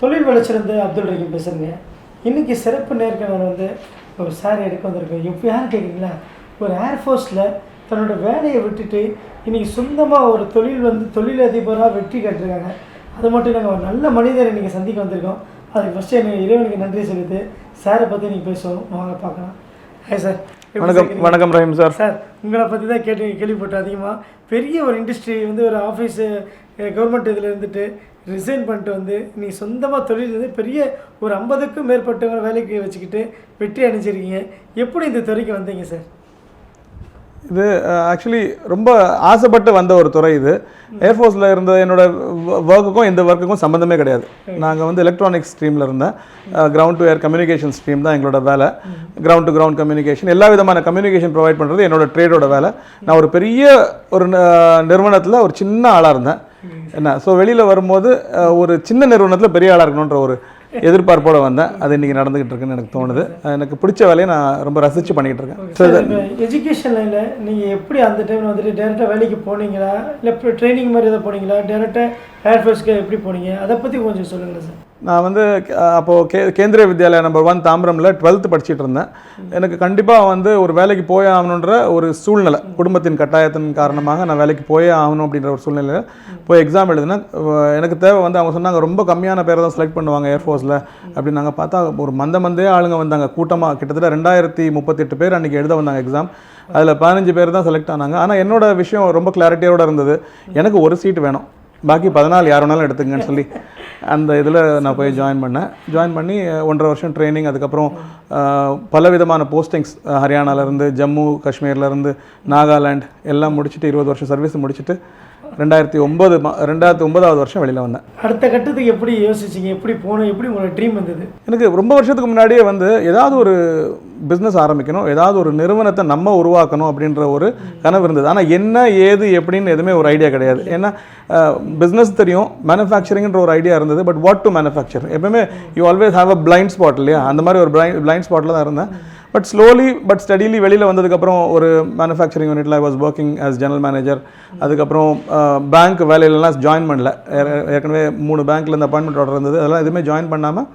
தொழில் வளர்ச்சிருந்து அப்துல் ரஹீம் பேசுகிறேங்க இன்றைக்கி சிறப்பு நேர்காணல் வந்து ஒரு சார் எடுக்க வந்திருக்கோம் எப்போ யார் கேட்குறீங்களா ஒரு ஏர்ஃபோர்ஸில் தன்னோட வேலையை விட்டுட்டு இன்றைக்கி சொந்தமாக ஒரு தொழில் வந்து தொழிலதிபராக வெற்றி கட்டிருக்காங்க. அது மட்டும் இல்லைங்க ஒரு நல்ல மனிதரை இன்றைக்கி சந்திக்க வந்திருக்கோம். அதுக்கு ஃபஸ்ட்டு எனக்கு இறைவனுக்கு நன்றி சொல்லிட்டு சாரை பற்றி நீங்கள் பேசுவோம். வாங்க பார்க்கலாம். ஹாய் சார் வணக்கம்? வணக்கம் ரஹீம் சார். சார் உங்களை பற்றி தான் கேட்டு கேள்விப்பட்டேன் அதிகமாக பெரிய ஒரு இண்டஸ்ட்ரி வந்து ஒரு ஆஃபீஸு கவர்மெண்ட் இதில் இருந்துட்டு ரிசைன் பண்ணிட்டு வந்து நீ சொந்தமாக தொழில் வந்து பெரிய ஒரு ஐம்பதுக்கும் மேற்பட்டவங்க வேலைக்கு வச்சுக்கிட்டு வெற்றி அடைஞ்சிருக்கீங்க. எப்படி இந்த துறைக்கு வந்தீங்க சார்? இது ஆக்சுவலி ரொம்ப ஆசைப்பட்டு வந்த ஒரு துறை இது. ஏர்ஃபோர்ஸில் இருந்த என்னோட ஒர்க்குக்கும் இந்த ஒர்க்குக்கும் சம்மந்தமே கிடையாது. நாங்கள் வந்து எலக்ட்ரானிக்ஸ் ஸ்ட்ரீமில் இருந்தேன். Ground to air communication stream தான் எங்களோட வேலை. கிரவுண்ட் டு கிரவுண்ட் கம்யூனிகேஷன் எல்லா விதமான கம்யூனிகேஷன் ப்ரொவைட் பண்ணுறது என்னோட ட்ரேடோட வேலை. நான் ஒரு பெரிய ஒரு நிறுவனத்தில் ஒரு சின்ன ஆளாக இருந்தேன். என்ன ஸோ வெளியில் வரும்போது ஒரு சின்ன நிறுவனத்தில் பெரிய ஆளாக இருக்கணுன்ற ஒரு எதிர்பார்ப்போட வந்தேன். அது இன்றைக்கி நடந்துகிட்டு இருக்குன்னு எனக்கு தோணுது. எனக்கு பிடிச்ச வேலையை நான் ரொம்ப ரசித்து பண்ணிகிட்டு இருக்கேன். எஜுகேஷன் லைனில் நீங்கள் எப்படி அந்த டைமில் வந்துட்டு டேரெக்டாக வேலைக்கு போனீங்களா? இல்லை ட்ரைனிங் மாதிரி எதாவது போனீங்களா? டேரெக்டாக ஏர்ஃபோர்ஸ்க்கு எப்படி போனீங்க? அதை பற்றி கொஞ்சம் சொல்லுங்கள் சார் நான் வந்து அப்போது K Kendriya Vidyalaya number one தாம்பரமில் டுவெல்த் படிச்சுட்டு இருந்தேன். எனக்கு கண்டிப்பாக வந்து ஒரு வேலைக்கு போயே ஆகணுன்ற ஒரு சூழ்நிலை. குடும்பத்தின் கட்டாயத்தின் காரணமாக நான் வேலைக்கு போயே ஆகணும் அப்படின்ற ஒரு சூழ்நிலையில் போய் எக்ஸாம் எழுதுனேன் எனக்கு தேவை வந்து அவங்க சொன்னாங்க ரொம்ப கம்மியான பேரை தான் செலக்ட் பண்ணுவாங்க ஏர்ஃபோர்ஸில் அப்படின்னு நாங்கள் பார்த்தா ஒரு மந்த மந்தே ஆளுங்க வந்தாங்க. கூட்டமாக கிட்டத்தட்ட ரெண்டாயிரத்தி முப்பத்தெட்டு பேர் அன்றைக்கி எழுத வந்தாங்க எக்ஸாம் அதில் பதினஞ்சு பேர் தான் செலக்ட் ஆனாங்க. ஆனால் என்னோட விஷயம் ரொம்ப கிளாரிட்டியோடு இருந்தது. எனக்கு ஒரு சீட் வேணும். பாக்கி பதினாலு யார் வேணாலும் எடுத்துங்கன்னு சொல்லி அந்த இதில் நான் போய் ஜாயின் பண்ணேன். ஜாயின் பண்ணி ஒன்றரை வருஷம் ட்ரைனிங் அதுக்கப்புறம் பல விதமான போஸ்டிங்ஸ் ஹரியானாலேருந்து ஜம்மு காஷ்மீர்லேருந்து நாகாலாண்ட் எல்லாம் முடிச்சுட்டு இருபது வருஷம் சர்வீஸ் முடிச்சுட்டு ரெண்டாயிரத்தி ஒம்பது ரெண்டாயிரத்தி ஒன்பதாவது வருஷம் வெளியில் வந்தேன். அடுத்த கட்டத்துக்கு எப்படி யோசிச்சீங்க? எப்படி போகணும் எப்படி உங்களோட ட்ரீம் வந்தது? எனக்கு ரொம்ப வருஷத்துக்கு முன்னாடியே வந்து ஏதாவது ஒரு பிஸ்னஸ் ஆரம்பிக்கணும் ஏதாவது ஒரு நிறுவனத்தை நம்ம உருவாக்கணும் அப்படின்ற ஒரு கனவு இருந்தது. ஆனால் என்ன ஏது எப்படின்னு எதுவுமே ஒரு ஐடியா கிடையாது. ஏன்னா பிஸ்னஸ் தெரியும் மேனுஃபேக்சரிங்ன்ற ஒரு ஐடியா இருந்தது பட் வாட் டு மேனுஃபேக்சர் எப்பவுமே you always have a blind spot இல்லையா? அந்த மாதிரி ஒரு பிளைண்ட் பிளைண்ட் ஸ்பாட்டில் தான் இருந்தேன். பட் ஸ்லோலி பட் ஸ்டடிலி வெளியில் வந்ததுக்கப்புறம் ஒரு மேனுஃபேக்சரிங் யூனிட்டில் I was working as general manager அதுக்கப்புறம் பேங்க் வேலையிலலாம் ஜாயின் பண்ணல. ஏற்கனவே மூணு பேங்க்கில் இந்த அப்பாயின்மெண்ட் ஆர்டர் இருந்தது. அதெல்லாம் எதுவுமே ஜாயின் பண்ணாமல்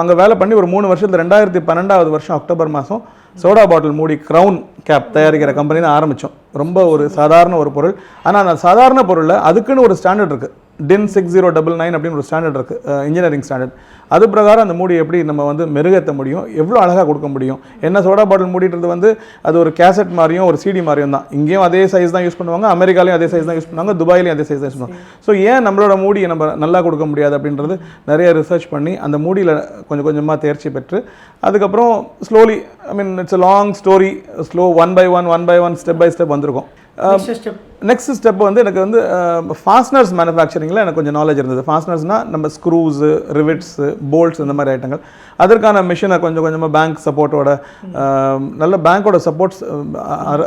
அங்கே வேலை பண்ணி ஒரு மூணு வருஷத்தில் ரெண்டாயிரத்தி பன்னெண்டாவது வருஷம் அக்டோபர் மாதம் சோடா பாட்டில் மூடி க்ரௌன் கேப் தயாரிக்கிற கம்பெனி தான் ஆரம்பித்தோம் ரொம்ப ஒரு சாதாரண ஒரு பொருள். ஆனால் அந்த சாதாரண பொருளில் அதுக்குன்னு ஒரு ஸ்டாண்டர்ட் இருக்குது DIN six zero double nine அப்படின்னு ஒரு ஸ்டாண்டர்ட் இருக்குது இன்ஜினியரிங் ஸ்டாண்டர்ட் அது பிரகாரம் அந்த மூடி எப்படி நம்ம வந்து மெருகேற்ற முடியும்? எவ்வளோ அழகாக கொடுக்க முடியும்? என்ன சோடா பாட்டில் மூடின்றது வந்து அது ஒரு கேசட் மாதிரியும் ஒரு சிடி மாதிரியும் தான். இங்கேயும் அதே சைஸ் தான் யூஸ் பண்ணுவாங்க அமெரிக்காலையும் அதே சைஸ் தான் யூஸ் பண்ணுவாங்க துபாயிலையும் அதே சைஸ் தான் யூஸ் பண்ணுவாங்க. ஸோ ஏன் நம்மளோட மூடியை நம்ம நல்லா கொடுக்க முடியாது அப்படின்றது நிறைய ரிசர்ச் பண்ணி அந்த மூடியில் கொஞ்சம் கொஞ்சமாக தேர்ச்சி பெற்று அதுக்கப்புறம் slowly I mean it's long story slow one by one one by one step by step வந்திருக்கும். நெக்ஸ்ட் ஸ்டெப் நெக்ஸ்ட் ஸ்டெப் வந்து எனக்கு வந்து ஃபாஸ்னர்ஸ் மேனுஃபேக்சரிங்கில் எனக்கு கொஞ்சம் நாலேஜ் இருந்தது. ஃபாஸ்னர்ஸ்னால் நம்ம ஸ்க்ரூஸு ரிவிட்ஸு போல்ட்ஸ் இந்த மாதிரி ஐட்டங்கள் அதற்கான மிஷினை கொஞ்சம் கொஞ்சமாக பேங்க் சப்போர்ட்டோட நல்ல பேங்க்கோட சப்போர்ட்ஸ்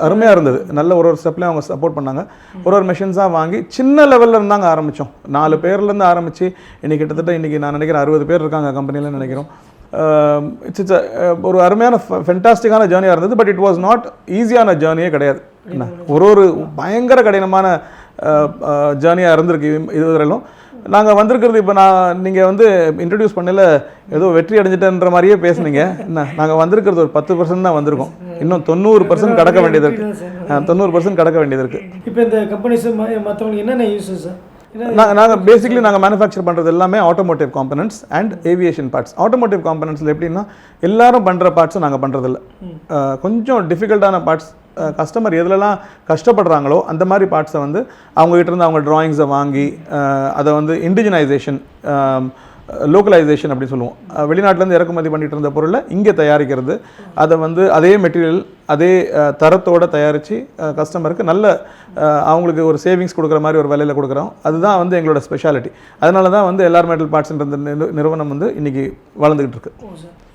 அருமையாக இருந்தது. நல்ல ஒரு ஒரு ஸ்டெப்லேயும் அவங்க சப்போர்ட் பண்ணாங்க. ஒரு ஒரு மிஷின்ஸாக வாங்கி சின்ன லெவலில் இருந்தாங்க ஆரம்பித்தோம் நாலு பேர்லேருந்து ஆரம்பித்து இன்னைக்கு கிட்டத்தட்ட இன்றைக்கி நான் நினைக்கிறேன் அறுபது பேர் இருக்காங்க கம்பெனியில் நினைக்கிறோம். இட்ஸ் இட்ஸ் ஒரு அருமையான ஃபென்டாஸ்டிக்கான ஜேர்னியாக இருந்தது பட் இட் வாஸ் நாட் ஈஸியான ஜேர்னியே கிடையாது. ஒரு ஒரு பயங்கர கடினமான ஜேர்னியாக இருந்திருக்கு இது- வரையிலும் நாங்கள் வந்திருக்கிறது இப்போ நான் நீங்கள் வந்து இன்ட்ரடியூஸ் பண்ணல ஏதோ வெற்றி அடைஞ்சிட்டேன்ற மாதிரியே பேசுனீங்க. என்ன? நாங்கள் வந்திருக்கிறது ஒரு பத்து பர்சன்ட் தான் வந்திருக்கோம். இன்னும் தொண்ணூறு பர்சன்ட் கடக்க வேண்டியது இருக்குது தொண்ணூறு பர்சன்ட் கடக்க வேண்டியது இருக்குது இப்போ இந்த கம்பெனிஸ் மற்றவங்களுக்கு என்னென்ன யூஸஸ் நாங்கள் நாங்கள் பேசிக்கலி நாங்கள் மேனுஃபேக்சர் பண்ணுறது எல்லாமே automotive components and aviation parts automotive காம்பனன்ட்ஸில் எப்படின்னா எல்லாரும் பண்ணுற பார்ட்ஸும் நாங்கள் பண்ணுறதில்ல கொஞ்சம் டிஃபிகல்ட்டான பார்ட்ஸ் கஸ்டமர் எதுலலாம் கஷ்டப்படுறாங்களோ அந்த மாதிரி பார்ட்ஸை வந்து அவங்ககிட்ட இருந்து அவங்க ட்ராயிங்ஸை வாங்கி அதை வந்து இண்டிஜினைசேஷன் லோக்கலைசேஷன் அப்படின்னு சொல்லுவோம். வெளிநாட்டிலேருந்து இறக்குமதி பண்ணிட்டு இருந்த பொருளை இங்கே தயாரிக்கிறது. அதை வந்து அதே மெட்டீரியல் அதே தரத்தோடு தயாரித்து கஸ்டமருக்கு நல்ல அவங்களுக்கு ஒரு சேவிங்ஸ் கொடுக்குற மாதிரி ஒரு விலையில் கொடுக்குறோம். அதுதான் வந்து எங்களோட ஸ்பெஷாலிட்டி அதனால தான் வந்து எல்ஆர் மெட்டல் பார்ட்ஸ்ன்ற நிறுவனம் வந்து இன்னைக்கு வளர்ந்துகிட்டு இருக்கு.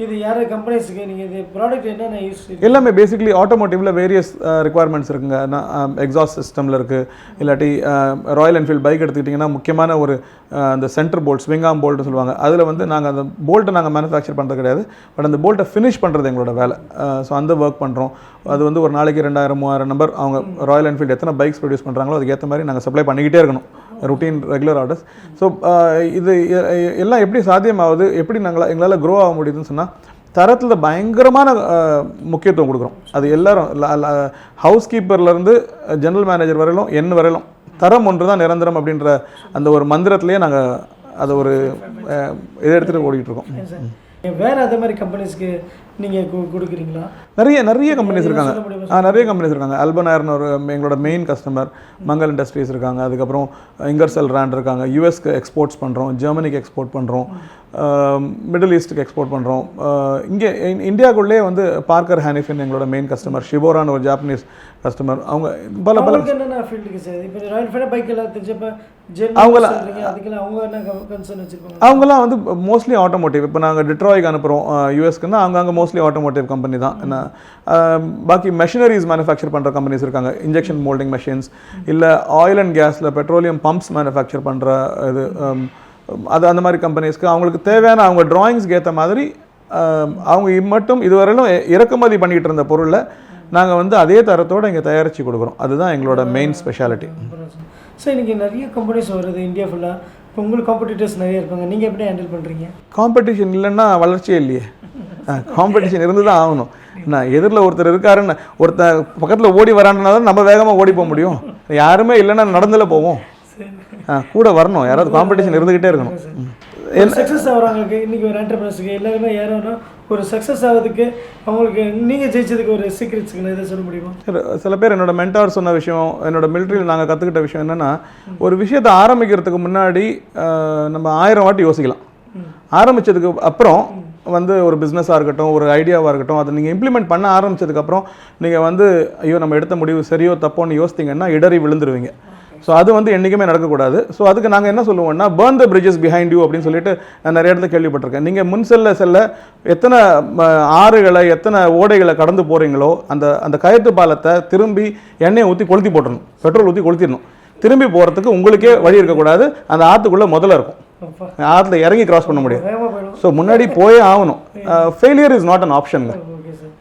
இது யார்? கம்பெனிஸுக்கு நீங்கள் இது ப்ராடக்ட் என்னென்ன யூஸ் எல்லாமே பேசிக்லி ஆட்டோமோட்டிவ்ல வேரியஸ் ரெக்குவயர்மெண்ட்ஸ் இருக்குங்க. எக்ஸாஸ்ட் சிஸ்டமில் இருக்குது இல்லாட்டி ராயல் என்ஃபீல்ட் பைக் எடுத்துக்கிட்டிங்கன்னா முக்கியமான ஒரு அந்த சென்டர் போல்ட் ஸ்விங்காம் போல்ட்னு சொல்லுவாங்க. அதில் வந்து நாங்கள் அந்த போல்ட்டை நாங்கள் மேனுஃபேக்சர் பண்ணுறது கிடையாது. பட் அந்த போல்ட்டை ஃபினிஷ் பண்ணுறது எங்களோட வேலை. ஸோ அந்த ஒர்க் பண்ணுறோம் அது வந்து ஒரு நாளைக்கு ரெண்டாயிரம் மூவாயிரம் நம்பர் அவங்க ராயல் என்ஃபீல்டு எத்தனை பைக்ஸ் ப்ரொடியூஸ் பண்ணுறாங்களோ அதுக்கேற்ற மாதிரி நாங்கள் சப்ளை பண்ணிக்கிட்டே இருக்கணும். ருட்டீன் ரெகுலர் ஆர்டர்ஸ் ஸோ இது எல்லாம் எப்படி சாத்தியமாகுது எப்படி நாங்கள் எங்களால் க்ரோ ஆக முடியுதுன்னு சொன்னால் தரத்தில் பயங்கரமான முக்கியத்துவம் கொடுக்குறோம். அது எல்லாரும் ஹவுஸ் கீப்பர்லேருந்து ஜெனரல் மேனேஜர் வரையிலும் என்ன வரையிலும். தரம் ஒன்று தான் நிரந்தரம் அப்படின்ற அந்த ஒரு மந்திரத்திலேயே நாங்கள் அதை ஒரு இதை எடுத்துகிட்டு ஓடிக்கிட்டு இருக்கோம். வேற வேறு அதே மாதிரி கம்பெனிஸ்க்கு நீங்கள் கொடுக்குறீங்களா? நிறைய நிறைய கம்பெனிஸ் இருக்காங்க. ஆ நிறைய கம்பெனிஸ் இருக்காங்க. அல்பனார்னு ஒரு எங்களோட மெயின் கஸ்டமர் மங்கள் இண்டஸ்ட்ரீஸ் இருக்காங்க. அதுக்கப்புறம் இங்கர்செல் ராண்ட் இருக்காங்க. யூஎஸ்க்கு எக்ஸ்போர்ட்ஸ் பண்ணுறோம் ஜெர்மனிக்கு எக்ஸ்போர்ட் பண்ணுறோம் மிடில் ஈஸ்ட்டுக்கு எக்ஸ்போர்ட் பண்ணுறோம் இங்கே இந்தியாவுக்குள்ளே வந்து பார்க்கர் ஹானிஃபின் எங்களோட மெயின் கஸ்டமர் ஷிபோரான்னு ஒரு ஜாப்பனீஸ் கஸ்டமர் அவங்க பல பல அவங்களுக்கு என்னென்ன ஃபீல்டுக்கு சார்? இப்போ ராயல் என்ஃபீல்டு பைக் எல்லாம் தெரிஞ்சப்ப ஜெர்மனி அவங்கள- சொல்றீங்க அதுக்கெல்லாம் அவங்க என்ன கன்சர்ன் வச்சிருப்பாங்க? அவங்கலாம் வந்து மோஸ்ட்லி ஆட்டோமோட்டிவ் இப்போ நாங்கள் டிட்ராய்க்கு அனுப்புகிறோம் யூஎஸ்க்குன்னா அவங்க அங்கே மோஸ்ட்லி ஆட்டோமோட்டிவ் கம்பெனி தான். என்ன பாக்கி மெஷினரிஸ் மேனுஃபேக்சர் பண்ணுற கம்பெனிஸ் இருக்காங்க. இன்ஜெக்ஷன் மோல்டிங் மெஷின்ஸ் இல்லை ஆயில் அண்ட் கேஸில் பெட்ரோலியம் பம்ப்ஸ் மேனுஃபேக்சர் பண்ணுற இது அது அந்த மாதிரி கம்பெனிஸ்க்கு அவங்களுக்கு தேவையான அவங்க டிராயிங்ஸ்க்கு ஏற்ற மாதிரி அவங்க மட்டும் இதுவரையிலும் இறக்குமதி பண்ணிகிட்டு இருந்த பொருளை நாங்கள் வந்து அதே தரத்தோடு இங்கே தயாரித்து கொடுக்குறோம். அதுதான் எங்களோட மெயின் ஸ்பெஷாலிட்டி சார் இன்னைக்கு நிறைய கம்பெனிஸ் வருது இந்தியா ஃபுல்லாக இப்போ உங்களுக்கு காம்படிட்டர்ஸ் நிறைய இருப்பாங்க. நீங்கள் எப்படி ஹேண்டில் பண்ணுறீங்க காம்படிஷன் இல்லைன்னா வளர்ச்சியே இல்லையே. காம்படிஷன் இருந்து தான் ஆகணும். என்ன எதிரில் ஒருத்தர் இருக்காருன்னு ஒருத்தர் பக்கத்தில் ஓடி வரான்னா தான் நம்ம வேகமாக ஓடி போக முடியும். யாருமே இல்லைன்னா நடந்துல போவோம். கூட வரணும். யாராவது காம்படிஷன் இருந்துக்கிட்டே இருக்கணும். சக்ஸஸ் ஆகுறாங்களுக்கு இன்னைக்கு ஒரு என்டர்பிரனர்ஸுக்கு எல்லாருமே யாரோன்னா ஒரு சக்ஸஸ் ஆகிறதுக்கு அவங்களுக்கு நீங்கள் ஜெயிச்சதுக்கு ஒரு சீக்ரெட்ஸுக்கு எதை சொல்ல முடியுமா? சில சில பேர் என்னோட மென்டார் சொன்ன விஷயம் என்னோட மிலிட்ரியில் நாங்கள் கற்றுக்கிட்ட விஷயம் என்னென்னா ஒரு விஷயத்தை ஆரம்பிக்கிறதுக்கு முன்னாடி நம்ம ஆயிரம் வாட்டி யோசிக்கலாம். ஆரம்பிச்சதுக்கு அப்புறம் வந்து ஒரு பிஸ்னஸாக இருக்கட்டும் ஒரு ஐடியாவாக இருக்கட்டும் அதை நீங்கள் இம்ப்ளிமெண்ட் பண்ண ஆரம்பிச்சதுக்கப்புறம் நீங்கள் வந்து ஐயோ நம்ம எடுத்த முடிவு சரியோ தப்போன்னு யோசித்தீங்கன்னா இடறி விழுந்துருவீங்க. ஸோ அது வந்து என்றைக்குமே நடக்கக்கூடாது. ஸோ அதுக்கு நாங்கள் என்ன சொல்லுவோம்னா burn the bridges behind you அப்படின்னு சொல்லிட்டு நான் நிறைய இடத்துல கேள்விப்பட்டிருக்கேன். நீங்கள் முன் செல்ல செல்ல எத்தனை ஆறுகளை எத்தனை ஓடைகளை கடந்து போகிறீங்களோ அந்த அந்த கயத்து பாலத்தை திரும்பி எண்ணெயை ஊற்றி கொளுத்தி போட்டுறணும். பெட்ரோல் ஊற்றி கொளுத்திடணும். திரும்பி போகிறதுக்கு உங்களுக்கே வழி இருக்கக்கூடாது. அந்த ஆற்றுக்குள்ளே முதல்ல இருக்கும். ஆற்றுல இறங்கி கிராஸ் பண்ண முடியும் போயிடும். ஸோ முன்னாடி போயே ஆகணும். ஃபெயிலியர் இஸ் நாட் அன் ஆப்ஷனுங்க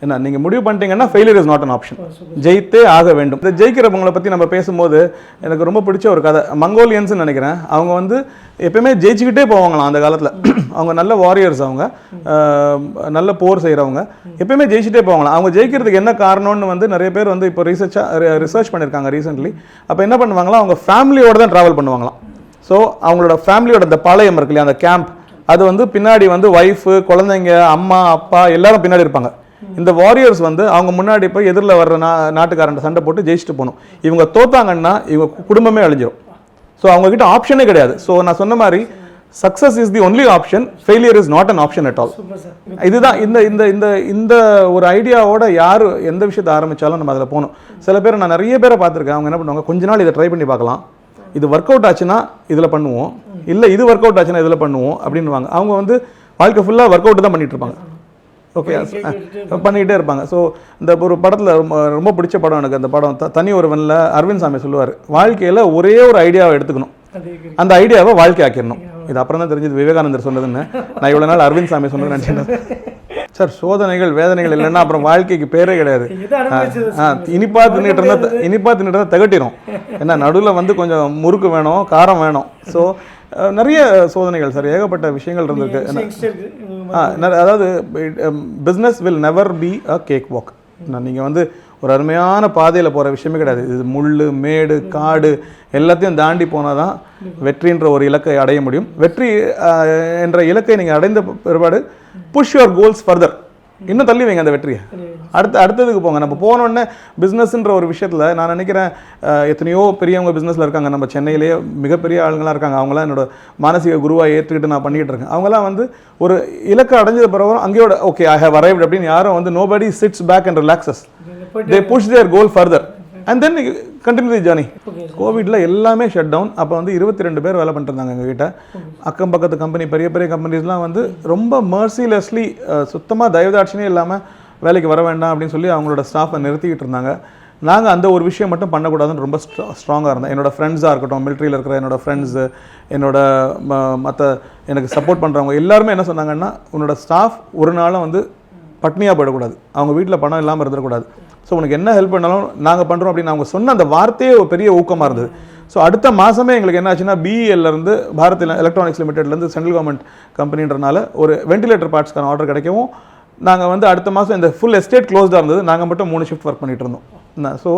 என்ன நீங்கள் முடிவு பண்ணிட்டீங்கன்னா failure is not an option ஜெயித்தே ஆக வேண்டும். இந்த ஜெயிக்கிறவங்களை பற்றி நம்ம பேசும்போது எனக்கு ரொம்ப பிடிச்ச ஒரு கதை. மங்கோலியன்ஸ்னு நினைக்கிறேன். அவங்க வந்து எப்பயுமே ஜெயிச்சுக்கிட்டே போவாங்களாம் அந்த காலத்தில். அவங்க நல்ல வாரியர்ஸ் அவங்க. நல்ல போர் செய்கிறவங்க எப்பயுமே ஜெயிச்சுட்டே போவாங்களாம். அவங்க ஜெயிக்கிறதுக்கு என்ன காரணம்னு வந்து நிறைய பேர் வந்து இப்போ ரிசர்ச்சாக ரிசர்ச் பண்ணியிருக்காங்க ரீசெண்ட்லி அப்போ என்ன பண்ணுவாங்களா அவங்க ஃபேமிலியோடு தான் ட்ராவல் பண்ணுவாங்களாம். ஸோ அவங்களோட ஃபேமிலியோட அந்த பாளையம் இருக்கு இல்லையா அந்த கேம்ப் அது வந்து பின்னாடி வந்து ஒய்ஃபு குழந்தைங்க அம்மா அப்பா எல்லாரும் பின்னாடி இருப்பாங்க. இந்த வாரியர்ஸ் வந்து அவங்க முன்னாடி போய் எதிரில் வர்ற நா நாட்டுக்காரன் சண்டை போட்டு ஜெயிச்சுட்டு போகணும். இவங்க தோத்தாங்கன்னா இவங்க குடும்பமே அழிஞ்சிரும். ஸோ அவங்க கிட்ட ஆப்ஷனே கிடையாது. ஸோ நான் சொன்ன மாதிரி success is the only option failure is not an option at all இதுதான் இந்த இந்த இந்த இந்த ஒரு ஐடியாவோட யார் எந்த விஷயத்தை ஆரம்பிச்சாலும் நம்ம அதில் போகணும். சில பேர் நான் நிறைய பேரை பார்த்துருக்கேன். அவங்க என்ன பண்ணுவாங்க? கொஞ்ச நாள் இதை ட்ரை பண்ணி பார்க்கலாம். இது ஒர்க் அவுட் ஆச்சுன்னா இதில் பண்ணுவோம். இல்லை இது ஒர்க் அவுட் ஆச்சுன்னா இதில் பண்ணுவோம் அப்படின்னுவாங்க. அவங்க வந்து வாழ்க்கை ஃபுல்லாக ஒர்க் அவுட் தான் பண்ணிட்டு இருப்பாங்க. ஓகே பண்ணிக்கிட்டே இருப்பாங்க. ஸோ இந்த ஒரு படத்தில் ரொம்ப ரொம்ப பிடிச்ச படம் எனக்கு அந்த படம். தனி ஒருவனில் அரவிந்த் சாமி சொல்லுவார் வாழ்க்கையில் ஒரே ஒரு ஐடியாவை எடுத்துக்கணும். அந்த ஐடியாவை வாழ்க்கை ஆக்கிடணும் இது அப்புறம் தான் தெரிஞ்சது விவேகானந்தர் சொன்னதுன்னு. நான் இவ்வளோ நாள் அரவிந்த் சாமி சொன்னது நினச்சேன் சார் சோதனைகள் வேதனைகள் இல்லைன்னா அப்புறம் வாழ்க்கைக்கு பேரே கிடையாது. இனிப்பா தின்னுட்டு இருந்தா இனிப்பா தின்னுட்டு இருந்தா திகட்டிடும் ஏன்னா நடுவில் வந்து கொஞ்சம் முறுக்கு வேணும் காரம் வேணும். ஸோ நிறைய சோதனைகள் சார் ஏகப்பட்ட விஷயங்கள் இருந்திருக்கு. அதாவது business will never be a cake walk நீங்கள் வந்து ஒரு அருமையான பாதையில் போகிற விஷயமே கிடையாது. இது முள் மேடு காடு எல்லாத்தையும் தாண்டி போனால் தான் வெற்றின்ற ஒரு இலக்கை அடைய முடியும். வெற்றி என்ற இலக்கை நீங்கள் அடைந்த பிற்பாடு புஷ் யுவர் கோல்ஸ் ஃபர்தர் இன்னும் தள்ளி வைங்க அந்த வெற்றியை. அடுத்த அடுத்ததுக்கு போங்க. நம்ம போனோடனே பிஸ்னஸ்ன்ற ஒரு விஷயத்தில் நான் நினைக்கிறேன் எத்தனையோ பெரியவங்க பிஸ்னஸில் இருக்காங்க. நம்ம சென்னையிலேயே மிகப்பெரிய ஆளுங்களாம் இருக்காங்க. அவங்களாம் என்னோட மானசீக குருவாக ஏற்றுக்கிட்டு நான் பண்ணிக்கிட்டு இருக்கேன். அவங்களாம் வந்து ஒரு இலக்கை அடைஞ்சது பிறகு அங்கேயோட ஓகே ஐ ஹவ் அரைவ்ட் அப்படின்னு யாரும் வந்து nobody sits back and relaxes they push their goal further and then continue the journey கோவிட்ல எல்லாமே ஷட் டவுன் அப்போ வந்து இருபத்தி ரெண்டு பேர் வேலை பண்ணிட்டு இருந்தாங்க எங்ககிட்ட அக்கம் பக்கத்து கம்பெனி பெரிய பெரிய கம்பெனிஸ்லாம் வந்து ரொம்ப மர்சிலெஸ்லி சுத்தமாக தயவுதாட்சினே இல்லாமல் வேலைக்கு வர வேண்டாம் அப்படின்னு சொல்லி அவங்களோட ஸ்டாஃபை நிறுத்திக்கிட்டு இருந்தாங்க. நாங்கள் அந்த ஒரு விஷயம் மட்டும் பண்ணக்கூடாதுன்னு ரொம்ப ஸ்ட்ராங்காக இருந்தேன். என்னோட ஃப்ரெண்ட்ஸாக இருக்கட்டும் மிலிட்ரியில் இருக்கிற என்னோட ஃப்ரெண்ட்ஸு என்னோட மற்ற எனக்கு சப்போர்ட் பண்ணுறவங்க எல்லாருமே என்ன சொன்னாங்கன்னா உன்னோட ஸ்டாஃப் ஒரு நாளும் வந்து பட்னியாக போயிடக்கூடாது. அவங்க வீட்டில் பணம் இல்லாமல் இருந்துடக்கூடாது ஸோ உனக்கு என்ன ஹெல்ப் பண்ணாலும் நாங்கள் பண்ணுறோம் அப்படின்னு அவங்க சொன்ன அந்த வார்த்தையே ஒரு பெரிய ஊக்கமாக இருந்தது. ஸோ அடுத்த மாதமே எங்களுக்கு என்ன ஆச்சுன்னா BEL இருந்து பாரத் எலக்ட்ரானிக்ஸ் லிமிடெட்லேருந்து சென்ட்ரல் கவர்மெண்ட் கம்பெனின்றனால ஒரு வெண்டிலேட்டர் பார்ட்ஸ்க்கான ஆர்டர் கிடைக்கவும் நாங்கள் வந்து அடுத்த மாதம் இந்த ஃபுல் எஸ்டேட் க்ளோஸ்டாக இருந்தது. நாங்கள் மட்டும் மூணு ஷிஃப்ட் ஒர்க் பண்ணிட்டு இருந்தோம். ஸோ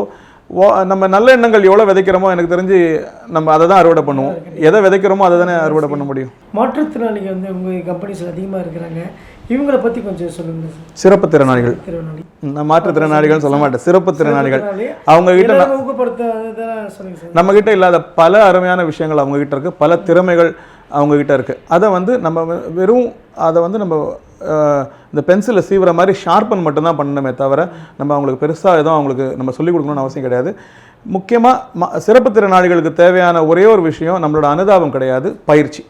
நம்ம நல்ல எண்ணங்கள் எவ்வளோ விதைக்கிறோமோ எனக்கு தெரிஞ்சு நம்ம அதை தான் அறுவடை பண்ணுவோம். எதை விதைக்கிறோமோ அதை தானே அறுவடை பண்ண முடியும். மாற்றுத்திறனாளிகள் வந்து உங்கள் கம்பெனிஸில் அதிகமாக இருக்கிறாங்க. இவங்களை பற்றி கொஞ்சம் சொல்லுங்கள் சார். சிறப்பு திறனாளிகள். மாற்றுத்திறனாளிகள் சொல்ல மாட்டேன். சிறப்பு திறனாளிகள். திறனாளி. அவங்க கிட்ட நம்ம கிட்ட இல்லாத பல அருமையான விஷயங்கள் அவங்க கிட்ட இருக்கு. பல திறமைகள் அவங்க கிட்ட இருக்கு. அதை வந்து நம்ம வெறும் அதை வந்து நம்ம இந்த பென்சிலை சீவுற மாதிரி ஷார்ப்பன் மட்டும்தான் பண்ணணுமே தவிர நம்ம அவங்களுக்கு பெருசாக எதுவும் அவங்களுக்கு நம்ம சொல்லிக் கொடுக்கணும்னு அவசியம் கிடையாது. முக்கியமாக சிறப்பு திறனாளிகளுக்கு தேவையான ஒரே ஒரு விஷயம் நம்மளோட அனுதாபம் கிடையாது பயிற்சி.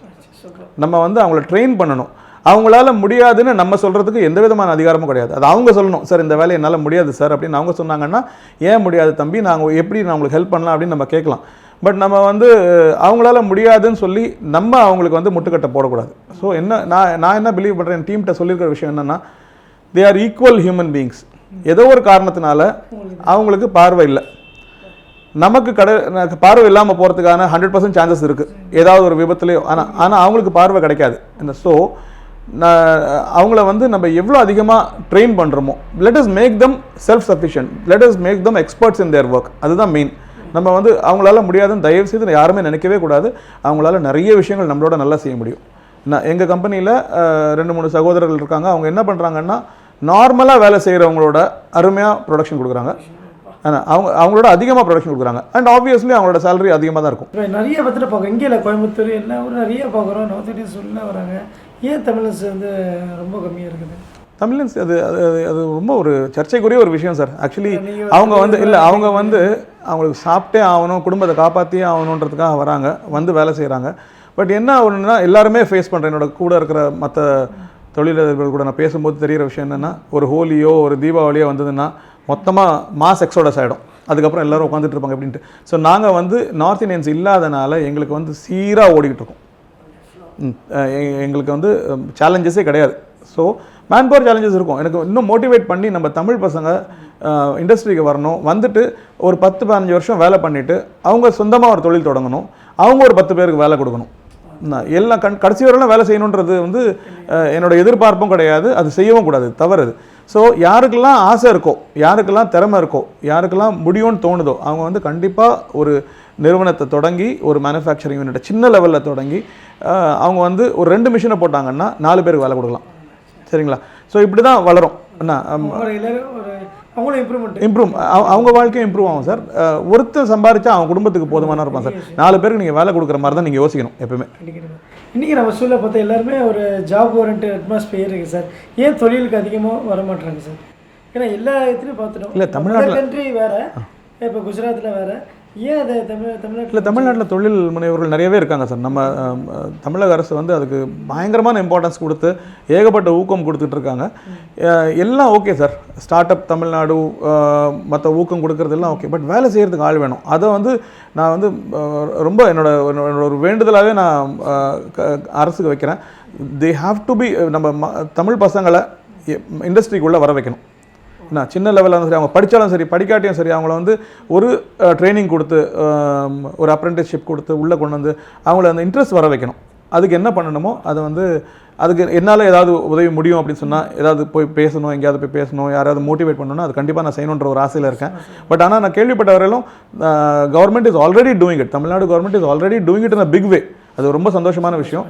நம்ம வந்து அவங்கள ட்ரெயின் பண்ணணும். அவங்களால முடியாதுன்னு நம்ம சொல்கிறதுக்கு எந்த விதமான அதிகாரமும் கிடையாது. அது அவங்க சொல்லணும். சார் இந்த வேலை என்னால் முடியாது சார் அப்படின்னு அவங்க சொன்னாங்கன்னா ஏன் முடியாது தம்பி? நாங்கள் எப்படி நான் உங்களுக்கு ஹெல்ப் பண்ணலாம்? அப்படின்னு நம்ம கேட்கலாம். பட் நம்ம வந்து அவங்களால முடியாதுன்னு சொல்லி நம்ம அவங்களுக்கு வந்து முட்டுக்கட்டை போடக்கூடாது. ஸோ என்ன நான் நான் என்ன பிலீவ் பண்ணுறேன் என் டீம்கிட்ட சொல்லியிருக்கிற விஷயம் என்னென்னா they are equal human beings ஏதோ ஒரு காரணத்தினால அவங்களுக்கு பார்வை இல்லை. நமக்கு கடை பார்வை இல்லாமல் போகிறதுக்கான ஹண்ட்ரட் பர்சன்ட் சான்சஸ் இருக்குது ஏதாவது ஒரு விபத்துலையோ ஆனால் ஆனால் அவங்களுக்கு பார்வை கிடைக்காது. இந்த ஸோ அவங்கள வந்து நம்ம எவ்வளோ அதிகமாக ட்ரெயின் பண்ணுறோமோ let us make them self sufficient let us make them experts in their work அதுதான் மெயின் நம்ம வந்து அவங்களால முடியாதுன்னு தயவு செய்து யாருமே நினைக்கவே கூடாது. அவங்களால நிறைய விஷயங்கள் நம்மளோட நல்லா செய்ய முடியும். நான் எங்கள் கம்பெனியில் ரெண்டு மூணு சகோதரர்கள் இருக்காங்க. அவங்க என்ன பண்ணுறாங்கன்னா நார்மலாக வேலை செய்கிறவங்களோட அருமையாக ப்ரொடக்ஷன் கொடுக்குறாங்க. ஆனால் அவங்க அவங்களோட அதிகமாக ப்ரொடக்ஷன் கொடுக்குறாங்க. அண்ட் ஆப்வியஸ்லி அவங்களோட சேலரி அதிகமாக தான் இருக்கும். நிறைய பத்திர பார்க்குறோம். இங்கே இல்லை கோயம்புத்தூர் எல்லா ஒரு நிறைய பார்க்குறோம். நார்த் இந்தியன்ஸ் உள்ள வராங்க. ஏன் தமிழன்ஸ் வந்து ரொம்ப கம்மியாக இருக்குது? தமிழன்ஸ் அது அது அது- அது ரொம்ப ஒரு சர்ச்சைக்குரிய ஒரு விஷயம் சார் ஆக்சுவலி அவங்க வந்து இல்லை அவங்க வந்து அவங்களுக்கு சாப்பிட்டே ஆகணும் குடும்பத்தை காப்பாற்றியே ஆகணுன்றதுக்காக வராங்க வந்து வேலை செய்கிறாங்க பட் என்ன ஒன்றுனா எல்லாருமே ஃபேஸ் பண்ணுறேன் என்னோட கூட இருக்கிற மற்ற தொழிலதிபர்கள் கூட நான் பேசும்போது தெரியிற விஷயம் என்னென்னா ஒரு ஹோலியோ ஒரு தீபாவளியோ வந்ததுன்னா மொத்தமாக மாஸ் எக்ஸோடஸ் ஆகிடும் அதுக்கப்புறம் எல்லாரும் உட்காந்துட்டு இருப்பாங்க அப்படின்ட்டு. ஸோ நாங்கள் வந்து நார்த் இந்தியன்ஸ் இல்லாதனால எங்களுக்கு வந்து சீராக ஓடிக்கிட்டு இருக்கோம். எங்களுக்கு வந்து சேலஞ்சஸே கிடையாது. ஸோ மேன் பவர் சேலஞ்சஸ் இருக்கும். எனக்கு இன்னும் மோட்டிவேட் பண்ணி நம்ம தமிழ் பசங்க இண்டஸ்ட்ரிக்கு வரணும். வந்துட்டு ஒரு பத்து பதினஞ்சு வருஷம் வேலை பண்ணிவிட்டு அவங்க சொந்தமாக ஒரு தொழில் தொடங்கணும். அவங்க ஒரு பத்து பேருக்கு வேலை கொடுக்கணும். நான் எல்லாம் கண் கடைசி வரலாம் வேலை செய்யணுன்றது வந்து என்னோட எதிர்பார்ப்பும் கிடையாது. அது செய்யவும் கூடாது. தவறுது ஸோ யாருக்கெல்லாம் ஆசை இருக்கோ யாருக்கெல்லாம் திறமை இருக்கோ யாருக்கெல்லாம் முடியும்னு தோணுதோ அவங்க வந்து கண்டிப்பாக ஒரு நிறுவனத்தை தொடங்கி ஒரு மேனுஃபேக்சரிங் யூனிட்டை சின்ன லெவலில் தொடங்கி அவங்க வந்து ஒரு ரெண்டு மிஷினை போட்டாங்கன்னா நாலு பேருக்கு வேலை கொடுக்கலாம். சரிங்களா? ஸோ இப்படி தான் வளரும் என்ன அவங்க இம்ப்ரூவ் அவங்க வாழ்க்கையும் இம்ப்ரூவ் ஆகும் சார் அஹ், ஒருத்தன் சம்பாரிச்சா அவன் குடும்பத்துக்கு போதுமான இருப்பான் சார் நாலு பேருக்கு நீங்கள் வேலை கொடுக்குற மாதிரி தான் நீங்கள் யோசிக்கணும் எப்பவுமே இன்றைக்கி நம்ம சூழலை பார்த்தா எல்லாருமே ஒரு ஜாப் ஓரியன்ட் அட்மாஸ்பியர் இருக்குது சார் ஏன் தொழிலுக்கு அதிகமாக வர மாட்டாங்க சார் ஏன்னா எல்லா இடத்துலையும் பார்த்துட்டோம். இல்ல, தமிழ்நாட்டுல- கண்ட்ரி வேறு இப்போ குஜராத்தில் வேறு ஏன் அதை தமிழ் தமிழ்நாட்டில் இல்லை தமிழ்நாட்டில் தொழில் முனைவர்கள் நிறையவே இருக்காங்க சார். நம்ம தமிழக அரசு வந்து அதுக்கு பயங்கரமான இம்பார்ட்டன்ஸ் கொடுத்து ஏகப்பட்ட ஊக்கம் கொடுத்துட்டு இருக்காங்க. எல்லாம் okay sir. Start up Tamil Nadu மற்ற ஊக்கம் கொடுக்கறது எல்லாம் ஓகே பட் வேலை செய்கிறதுக்கு ஆள் வேணும். அதை வந்து நான் வந்து ரொம்ப என்னோட என்னோட ஒரு வேண்டுதலாகவே நான் க- அரசுக்கு வைக்கிறேன். தே ஹாவ் டு பி நம்ம ம- தமிழ் பசங்களை இண்டஸ்ட்ரிக்குள்ளே வர வைக்கணும். என்ன சின்ன லெவலில் இருந்தாலும் சரி அவங்க படித்தாலும் சரி படிக்காட்டியும் சரி அவங்கள வந்து ஒரு ட்ரைனிங் கொடுத்து ஒரு அப்ரெண்டிஸ்ஷிப் கொடுத்து உள்ளே கொண்டு வந்து அவங்கள அந்த இன்ட்ரெஸ்ட் வர வைக்கணும். அதுக்கு என்ன பண்ணணுமோ அதை வந்து அதுக்கு என்னால் ஏதாவது உதவி முடியும் அப்படின்னு சொன்னால் ஏதாவது போய் பேசணும் எங்கேயாவது போய் பேசணும் யாராவது மோட்டிவேட் பண்ணணும்னா அது கண்டிப்பாக நான் செய்யணுன்ற ஒரு ஆசையில் இருக்கேன். பட் ஆனால் நான் கேள்விப்பட்ட வரையிலும் government is already doing it Tamil Nadu government is already doing it in a big way அது ரொம்ப சந்தோஷமான விஷயம்.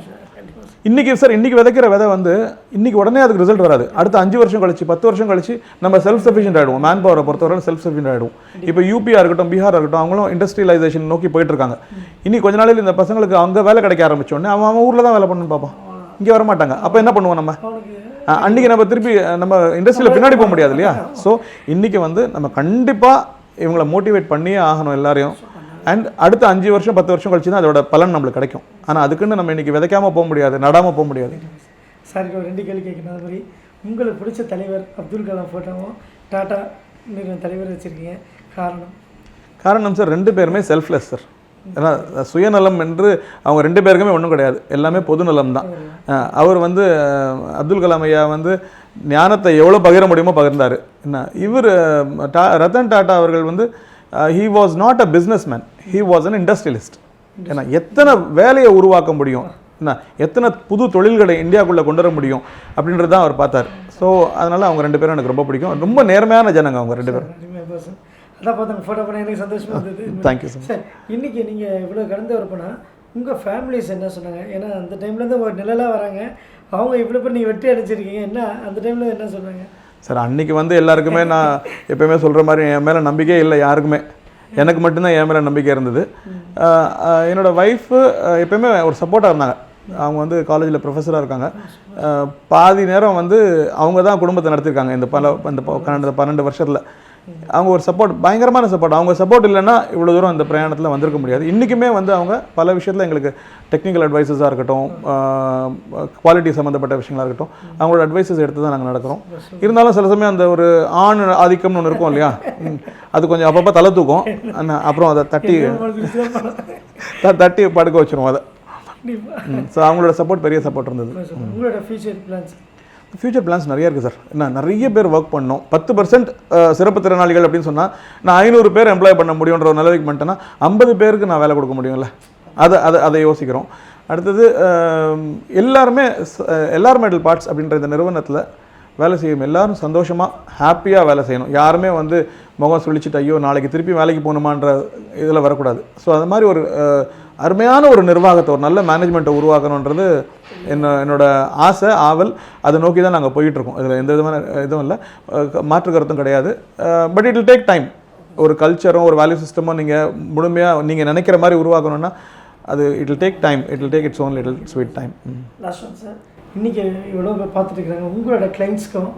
இன்னைக்கு சார் இன்னைக்கு விதைக்கிற விதை வந்து இன்னைக்கு உடனே அதுக்கு ரிசல்ட் வராது. அடுத்த அஞ்சு வருஷம் கழிச்சு பத்து வருஷம் கழிச்சு நம்ம செல்ஃப் சஃபிஷியன்ட் ஆயிடுவோம் மேன் பவரை பொறுத்தவரை செல்ஃப் சஃபிஷியன்ட் ஆயிடுவோம் இப்போ யூபியா இருக்கட்டும் பீகார் இருக்கட்டும் அவங்களும் இண்டஸ்ட்ரியலைசேஷன் நோக்கி போயிட்டு இருக்காங்க இனி கொஞ்ச நாளில் இந்த பசங்களுக்கு அங்கே வேலை கிடைக்க ஆரம்பிச்ச உடனே அவன் அவன் ஊரில் தான் வேலை பண்ணணும்னு பார்ப்பான். இங்கே வர மாட்டாங்க அப்போ என்ன பண்ணுவோம் நம்ம? அன்னைக்கு நம்ம திருப்பி நம்ம இண்டஸ்ட்ரியில் பின்னாடி போக முடியாது இல்லையா? ஸோ இன்னைக்கு வந்து நம்ம கண்டிப்பாக இவங்களை மோட்டிவேட் பண்ணியே ஆகணும் எல்லாரையும். அண்ட் அடுத்த அஞ்சு வருஷம் பத்து வருஷம் கழிச்சு தான் அதோட பலன் நம்மளுக்கு கிடைக்கும். ஆனால் அதுக்குன்னு நம்ம இன்னைக்கு விதைக்காம போக முடியாது நடாம போக முடியாது. சார் இப்போ ரெண்டு கேள்வி கேட்கணும் அது மாதிரி உங்களுக்கு பிடிச்ச தலைவர் அப்துல் கலாம் ஃபோட்டோவும் டாடா நிறுவன தலைவர் வச்சுருக்கீங்க. காரணம்? காரணம் சார் ரெண்டு பேருமே செல்ஃப்லெஸ் சார். ஏன்னா சுயநலம் என்று அவங்க ரெண்டு பேருக்குமே ஒன்றும் கிடையாது. எல்லாமே பொதுநலம் தான். அஹ் அவர் வந்து அப்துல் கலாம் ஐயா வந்து ஞானத்தை எவ்வளோ பகிர முடியுமோ பகிர்ந்தார். என்ன இவர் ரத்தன் டாட்டா அவர்கள் வந்து he was not a business man he was an industrialist ஏன்னா எத்தனை வேலையை உருவாக்க முடியும்? என்ன எத்தனை புது தொழில்களை இந்தியாவுக்குள்ளே கொண்டு வர முடியும்? அப்படின்றது தான் அவர் பார்த்தார். ஸோ அதனால் அவங்க ரெண்டு பேரும் எனக்கு ரொம்ப பிடிக்கும். ரொம்ப நேர்மையான ஜனங்க அவங்க ரெண்டு பேரும். அதான் பார்த்தேன் ஃபோட்டோ பண்ண எனக்கு சந்தோஷமா இருந்தது. தேங்க்யூ சார் சார் இன்னைக்கு நீங்கள் இவ்வளோ கடந்து வரப்போனா உங்கள் ஃபேமிலிஸ் என்ன சொன்னாங்க? ஏன்னா அந்த டைம்லேருந்து ஒரு நிழலாக வராங்க. அவங்க இவ்வளோ பேர் நீங்கள் வெற்றி அடைஞ்சிருக்கீங்க. என்ன அந்த டைமில் என்ன சொன்னாங்க? சார் அன்னைக்கு வந்து எல்லாருக்குமே நான் எப்பயுமே சொல்கிற மாதிரி என் மேலே நம்பிக்கையே இல்லை யாருக்குமே. எனக்கு மட்டும்தான் என் மேலே நம்பிக்கை இருந்தது. ஆஹ் ஆஹ் என்னோட ஒய்ஃபு எப்பயுமே ஒரு சப்போர்ட்டாக இருந்தாங்க. அவங்க வந்து காலேஜில் ப்ரொஃபஸராக இருக்காங்க. பாதி நேரம் வந்து அவங்க தான் குடும்பத்தை நடத்திருக்காங்க. இந்த பல இந்த பன்னெண்டு பன்னெண்டு வருஷத்தில். அவங்க ஒரு சப்போர்ட் பயங்கரமான சப்போர்ட் அவங்க சப்போர்ட் இல்லைன்னா இவ்வளோ தூரம் அந்த பிரயாணத்தில் வந்திருக்க முடியாது. இன்றைக்குமே வந்து அவங்க பல விஷயத்தில் எங்களுக்கு டெக்னிக்கல் அட்வைசஸாக இருக்கட்டும் குவாலிட்டி சம்மந்தப்பட்ட விஷயங்களா இருக்கட்டும் அவங்களோட அட்வைசஸ் எடுத்து தான் நாங்கள் நடக்கிறோம். இருந்தாலும் சில சமயம் அந்த ஒரு ஆண் ஆதிக்கம்னு ஒன்று இருக்கும் இல்லையா. அது கொஞ்சம் அப்பப்போ தலை தூக்கும். அப்புறம் அதை தட்டி தட்டி படுக்க வச்சிரும் அதை. ஸோ அவங்களோட சப்போர்ட் பெரிய சப்போர்ட் இருந்தது. உங்களோட ஃபியூச்சர் பிளான்ஸ் ஃப்யூச்சர் பிளான்ஸ் நிறைய இருக்குது சார் என்ன நிறைய பேர் ஒர்க் பண்ணோம். பத்து பர்சன்ட் சிறப்பு திறனாளிகள் அப்படின்னு சொன்னால் நான் ஐநூறு பேர் எம்ப்ளாய் பண்ண முடியுன்ற ஒரு நிலவைக்கு பண்ணிட்டேன்னா ஐம்பது பேருக்கு நான் வேலை கொடுக்க முடியும்ல? அதை அதை அதை யோசிக்கிறோம். அடுத்தது எல்லாருமே எல்லார் மெடல் பார்ட்ஸ் அப்படின்ற இந்த நிறுவனத்தில் வேலை செய்யும் எல்லாரும் சந்தோஷமாக ஹாப்பியாக வேலை செய்யணும். யாருமே வந்து முகம் சுழிச்சிட்டு ஐயோ நாளைக்கு திருப்பி வேலைக்கு போகணுமான்ற இதில் வரக்கூடாது. ஸோ அது மாதிரி ஒரு அருமையான ஒரு நிர்வாகத்தை ஒரு நல்ல மேனேஜ்மெண்ட்டை உருவாக்கணுன்றது என்ன என்னோட ஆசை ஆவல். அதை நோக்கி தான் நாங்கள் போயிட்டுருக்கோம். இதில் எந்த விதமான இதுவும் இல்லை. மாற்று கருத்தும் கிடையாது. But it'll take time ஒரு கல்ச்சரும் ஒரு வேல்யூ சிஸ்டமும் நீங்கள் முழுமையாக நீங்கள் நினைக்கிற மாதிரி உருவாக்கணும்னா அது it will take time it'll take its own little sweet time sir இன்றைக்கி இவ்வளோ பேர் பார்த்துட்டு இருக்கிறாங்க உங்களோட கிளைண்ட்ஸ்க்கும்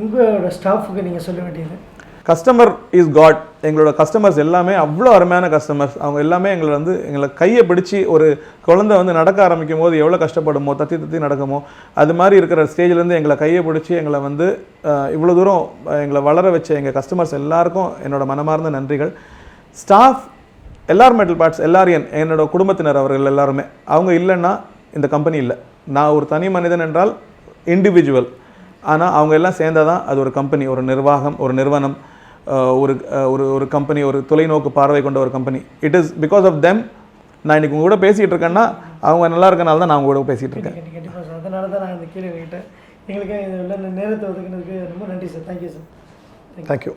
உங்களோட ஸ்டாஃபுக்கு நீங்கள் சொல்ல வேண்டியது. கஸ்டமர் இஸ் காட் எங்களோட கஸ்டமர்ஸ் எல்லாமே அவ்வளோ அருமையான கஸ்டமர்ஸ் அவங்க எல்லாமே எங்களை வந்து எங்களை கையை பிடிச்சி ஒரு குழந்தை வந்து நடக்க ஆரம்பிக்கும் போது எவ்வளோ கஷ்டப்படுமோ தத்தி தத்தி நடக்குமோ அது மாதிரி இருக்கிற ஸ்டேஜ்லேருந்து எங்களை கையை பிடிச்சி எங்களை வந்து இவ்வளோ தூரம் எங்களை வளர வச்ச எங்கள் கஸ்டமர்ஸ் எல்லாருக்கும் என்னோடய மனமார்ந்த நன்றிகள். ஸ்டாஃப் எல்லார் மெட்டல் பார்ட்ஸ் எல்லாரையும் என்னோட குடும்பத்தினர் அவர்கள் எல்லாருமே அவங்க இல்லைன்னா இந்த கம்பெனி இல்லை. நான் ஒரு தனி மனிதன் என்றால் இண்டிவிஜுவல் ஆனால் அவங்க எல்லாம் சேர்ந்தால் தான் அது ஒரு கம்பெனி ஒரு நிர்வாகம் ஒரு நிறுவனம். ஒரு ஒரு ஒரு கம்பெனி ஒரு தொலைநோக்கு பார்வை கொண்ட ஒரு company it is because of them நான் இன்னைக்கு உங்க கூட பேசிகிட்டு இருக்கேன்னா அவங்க நல்லா இருக்கனால தான் நான் உங்க கூட பேசிகிட்டு இருக்கேன். கண்டிப்பாக கண்டிப்பாக சார். அதனால தான் நான் இந்த கேள்வி கேட்டேன் எங்களுக்கு நேரத்தை ஒதுக்குனதுக்கு ரொம்ப நன்றி சார். Thank you sir thank you